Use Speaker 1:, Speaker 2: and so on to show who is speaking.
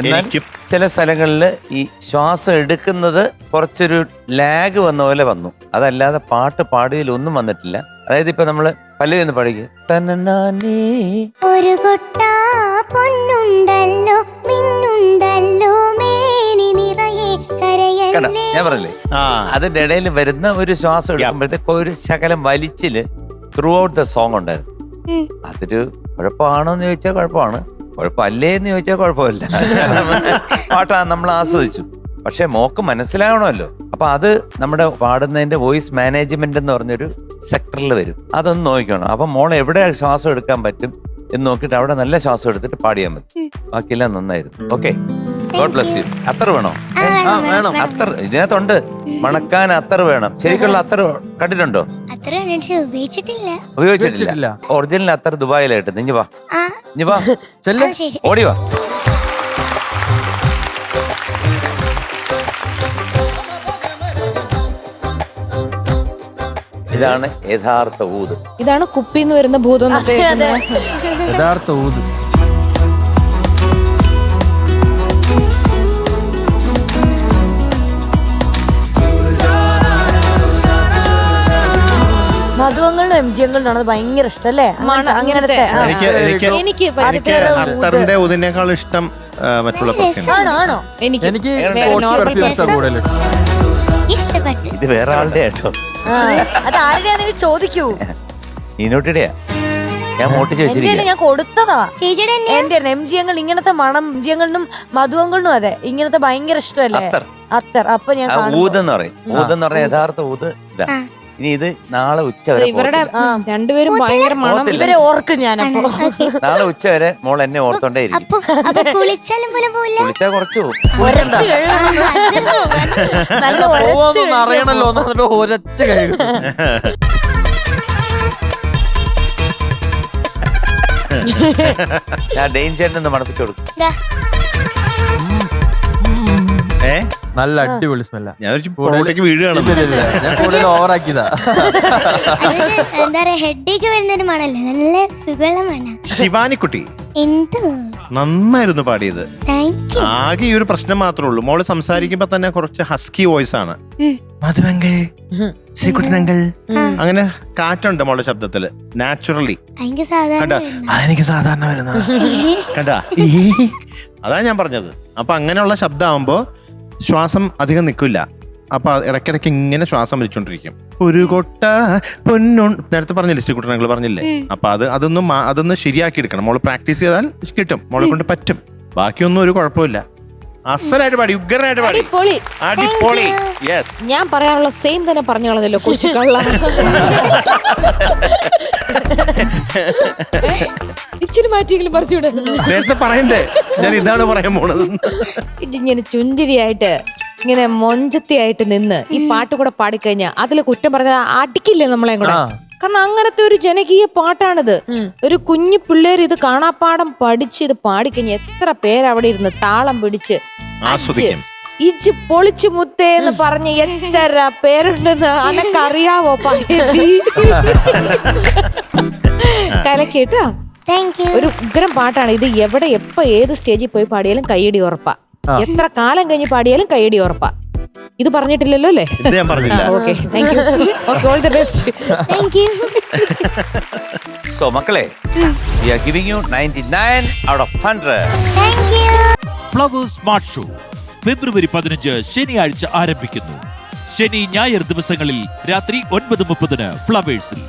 Speaker 1: എന്നാൽ. ചില സ്ഥലങ്ങളിൽ ഈ ശ്വാസം എടുക്കുന്നത് കുറച്ചൊരു ലാഗ് വന്ന പോലെ വന്നു. അതല്ലാതെ പാട്ട് പാടിയതിൽ ഒന്നും വന്നിട്ടില്ല. അതായത് ഇപ്പൊ നമ്മൾ പല്ലവി പാടിക്കുക തന്നനാനേ
Speaker 2: ഒരു കൊട്ട പൊന്നുണ്ടല്ലോ മിന്നുണ്ടല്ലോ
Speaker 1: ഞാൻ പറഞ്ഞില്ലേ?
Speaker 3: ആ.
Speaker 1: അതിന്റെ ഇടയിൽ വരുന്ന ഒരു ശ്വാസം എടുക്കുമ്പോഴത്തേക്ക് ഒരു ശകലം വലിച്ചിൽ ത്രൂ ഔട്ട് ദ സോങ് ഉണ്ടായിരുന്നു അതൊരു കുഴപ്പമാണോ എന്ന് ചോദിച്ചാൽ കുഴപ്പമാണ്. കുഴപ്പമല്ലേ. എന്ന് ചോദിച്ചാൽ കുഴപ്പമില്ല പാട്ടാ നമ്മൾ ആസ്വദിച്ചു. പക്ഷെ മോക്ക് മനസ്സിലാവണമല്ലോ. അപ്പൊ അത് നമ്മുടെ പാടുന്നതിന്റെ വോയിസ് മാനേജ്മെന്റ് എന്ന് പറഞ്ഞൊരു സെക്ടറിൽ വരും. അതൊന്ന് നോക്കണം അപ്പൊ മോൾ എവിടെ ശ്വാസം എടുക്കാൻ പറ്റും എന്ന് നോക്കിയിട്ട് അവിടെ നല്ല ശ്വാസം എടുത്തിട്ട് പാടിയാൽ മതി. ബാക്കിയെല്ലാം നന്നായിരുന്നു. ഓക്കെ. God bless you. അത്ര വേണോ?
Speaker 2: അത്ര വേണം.
Speaker 1: അത്തർ ഇതിനകത്തുണ്ട്. മണക്കാൻ അത്ര വേണം. ശരിക്കുള്ള അത്ര കണ്ടിട്ടുണ്ടോ?
Speaker 2: അത്ര ഉപയോഗിച്ചിട്ടില്ല.
Speaker 1: ഉപയോഗിച്ചിട്ടില്ല.
Speaker 4: ഉപയോഗിച്ചിട്ടില്ല.
Speaker 1: ഒറിജിനൽ അത്തർ ദുബായിലായിട്ട്. ഇഞ്ഞി വാ.
Speaker 2: ആ.
Speaker 1: ഇഞ്ഞി വാ.
Speaker 4: ചെല്ല്.
Speaker 2: ആ, ശരി.
Speaker 1: ഓടി വാ. ഇതാണ് യഥാർത്ഥ ഊത്.
Speaker 5: ഇതാണ് കുപ്പിന്ന് വരുന്ന ഭൂതം എന്നൊക്കെ കേൾക്കുന്നത്.
Speaker 4: യഥാർത്ഥ ഊത്.
Speaker 6: മധുവങ്ങളിലും എം ജി എങ്ങളിലാണ് അത് ഭയങ്കര ഇഷ്ടം അല്ലേ?
Speaker 5: മണം,
Speaker 6: അങ്ങനത്തെ ആ.
Speaker 3: എനിക്ക് എനിക്ക്
Speaker 5: എനിക്ക്
Speaker 3: എനിക്ക്
Speaker 5: പറ്റത്തില്ല
Speaker 3: അത്തറിന്റെ ഊതിനേക്കാൾ ഇഷ്ടം ആ, മറ്റുള്ള പെർഫ്യൂം
Speaker 6: ആണോ. ആണോ
Speaker 5: എനിക്ക്
Speaker 4: എനിക്ക്
Speaker 5: വേറെ
Speaker 4: സ്പോർട്സ്
Speaker 5: normal
Speaker 4: പെർഫ്യൂംസ്
Speaker 5: person.
Speaker 4: കൂടുതൽ
Speaker 2: ഇഷ്ടപ്പെട്ടു.
Speaker 1: ഇത് വേറെ ആളുടെ കേട്ടോ
Speaker 6: ആ, അത് ആരുടെയാന്ന് ചോദിക്കൂ.
Speaker 1: ഇനോട്ടിടെയാ ഞാൻ മോട്ടി
Speaker 6: എന്റെ ഞാൻ കൊടുത്തതാ.
Speaker 2: ചേച്ചിയുടെ തന്നെ
Speaker 6: എന്റെ എം ജി എങ്ങൾ ഇങ്ങനത്തെ മണം എം ജി എങ്ങളിലും മധുവങ്ങളിലും അതെ. ഇങ്ങനത്തെ ഭയങ്കര ഇഷ്ടമല്ലേ?
Speaker 1: അത്തർ.
Speaker 6: അത്തർ. അപ്പൊ ഞാൻ
Speaker 1: ആ
Speaker 6: കാണുമ്പോ-
Speaker 1: ഊതെന്ന് പറയും. ഊതെന്ന് പറഞ്ഞ യഥാർത്ഥ ഊത് ഇതാ.
Speaker 2: ആ.
Speaker 1: ഇനി ഇത് നാളെ ഉച്ച വരെ
Speaker 5: ഇവരുടെ
Speaker 1: പോകത്തില്ല.
Speaker 5: രണ്ടുപേരും ഭയങ്കര മണം
Speaker 1: പോകത്തില്ല.
Speaker 6: ഇവരെ ഓർക്കും
Speaker 2: ഞാൻ
Speaker 1: നാളെ ഉച്ച വരെ മോൾ എന്നെ ഓർത്തോണ്ടേ ഇരിക്കും
Speaker 2: അപ്പൊ അപ്പൊ കുളിച്ചാലും പോലും പോവില്ല?
Speaker 1: കുറച്ചു.
Speaker 6: നല്ല
Speaker 4: പോവാന്നൊന്ന് അറിയണല്ലോ ഒരച്ച കഴുകും
Speaker 1: ഞാൻ ഡെയിൻ ചേട്ടൻ ഒന്ന് മണപ്പിച്ചു കൊടുക്കും.
Speaker 2: ദാ,
Speaker 3: ഏ?
Speaker 4: നല്ല അടിപൊളി സ്മെല്ല
Speaker 3: ഞാൻ ഒരു പുറകോട്ടേക്ക് വീഴുകയാണ്
Speaker 4: ഞാൻ കൂടുതൽ ഓവറാക്കിയതാ
Speaker 2: എന്താ പറയാ ഹെഡേക്ക് വരുന്നൊരു മണല്ലേ? നല്ല സുഖമുള്ള മണ
Speaker 3: ശിവാനിക്കുട്ടി
Speaker 2: എന്തോ?
Speaker 3: നന്നായിരുന്നു പാടിയത്. ആകെ ഈ ഒരു പ്രശ്നം മാത്രമേ ഉള്ളൂ. മോൾ സംസാരിക്കുമ്പോ തന്നെ കുറച്ച് ഹസ്കി വോയിസ് ആണ്. മധുവങ്കൽ ശ്രീകുട്ടനങ്കൽ അങ്ങനെ കാറ്റുണ്ട് മോളുടെ ശബ്ദത്തിൽ നാച്ചുറലി കണ്ട. അതെനിക്ക് സാധാരണ വരുന്ന കണ്ട? അതാ ഞാൻ പറഞ്ഞത്. അപ്പൊ അങ്ങനെയുള്ള ശബ്ദമാകുമ്പോ ശ്വാസം അധികം നിൽക്കില്ല. അപ്പൊ ഇടയ്ക്കിടയ്ക്ക് ഇങ്ങനെ ശ്വാസം വലിച്ചോണ്ടിരിക്കും. ഒരു കൊട്ട പൊന്നു നേരത്തെ പറഞ്ഞില്ലേ ശ്രീകുട്ടനങ്ങൾ പറഞ്ഞില്ലേ? അപ്പൊ അത് അതൊന്നും അതൊന്നും അതൊന്ന് ശരിയാക്കി എടുക്കണം. മോൾ പ്രാക്ടീസ് ചെയ്താൽ കിട്ടും. മോളെ കൊണ്ട് പറ്റും. ബാക്കിയൊന്നും ഒരു കുഴപ്പമില്ല. അസലായിട്ട് പാടി ഉഗ്രനായിട്ട് പാടി.
Speaker 5: അടിപൊളി.
Speaker 3: അടിപൊളി. യെസ്
Speaker 5: ഞാൻ പറയാനുള്ള സെയിം തന്നെ പറഞ്ഞു കളഞ്ഞല്ലോ കൊച്ചു കള്ള ഇച്ചിരി മാറ്റിയെങ്കിലും പറഞ്ഞൂടെ
Speaker 3: നേരത്തെ പറയണ്ടേ? ഞാൻ ഇതാണ് പറയാൻ പോണത്.
Speaker 5: ഇങ്ങനെ ചുന്തിരിയായിട്ട് ഇങ്ങനെ മൊഞ്ചത്തിയായിട്ട് നിന്ന് ഈ പാട്ട് കൂടെ പാടിക്കഴിഞ്ഞാൽ അതിൽ കുറ്റം പറഞ്ഞ അടിക്കില്ലേ നമ്മളെ കൂടെ? കാരണം അങ്ങനത്തെ ഒരു ജനകീയ പാട്ടാണിത്. ഒരു കുഞ്ഞു പിള്ളേർ ഇത് കാണാപ്പാടം പഠിച്ച് ഇത് പാടിക്കഴിഞ്ഞാൽ എത്ര പേരവിടെ അവിടെ ഇരുന്ന് താളം പിടിച്ച്
Speaker 3: ആസ്വദിക്കും.
Speaker 5: ഇജ് പൊളിച്ചു മുത്തേ എന്ന് പറഞ്ഞ് എത്ര പേരുണ്ടെന്ന് അനക്കറിയാവോ പയതി കലക്കേട്ടോ ഒരു ഉഗ്രം പാട്ടാണ്. ഇത് എവിടെ എപ്പോ ഏത് സ്റ്റേജിൽ പോയി പാടിയാലും കൈയടി ഉറപ്പാ. എത്ര കാലം കഴിഞ്ഞ് പാടിയാലും കൈയടി ഉറപ്പാ. ഇത് പറഞ്ഞിട്ടില്ലല്ലോ അല്ലേ?
Speaker 3: ഇത് ഞാൻ പറഞ്ഞില്ല.
Speaker 5: Okay thank you okay all the best
Speaker 2: thank you
Speaker 1: so മക്കളെ we are giving you 99 out of 100
Speaker 2: thank you
Speaker 7: Flowers smart show ഫെബ്രുവരി പതിനഞ്ച് ശനിയാഴ്ച ആരംഭിക്കുന്നു. ശനി ഞായർ ദിവസങ്ങളിൽ രാത്രി ഒൻപത് മുപ്പതിന് ഫ്ലവേഴ്സിൽ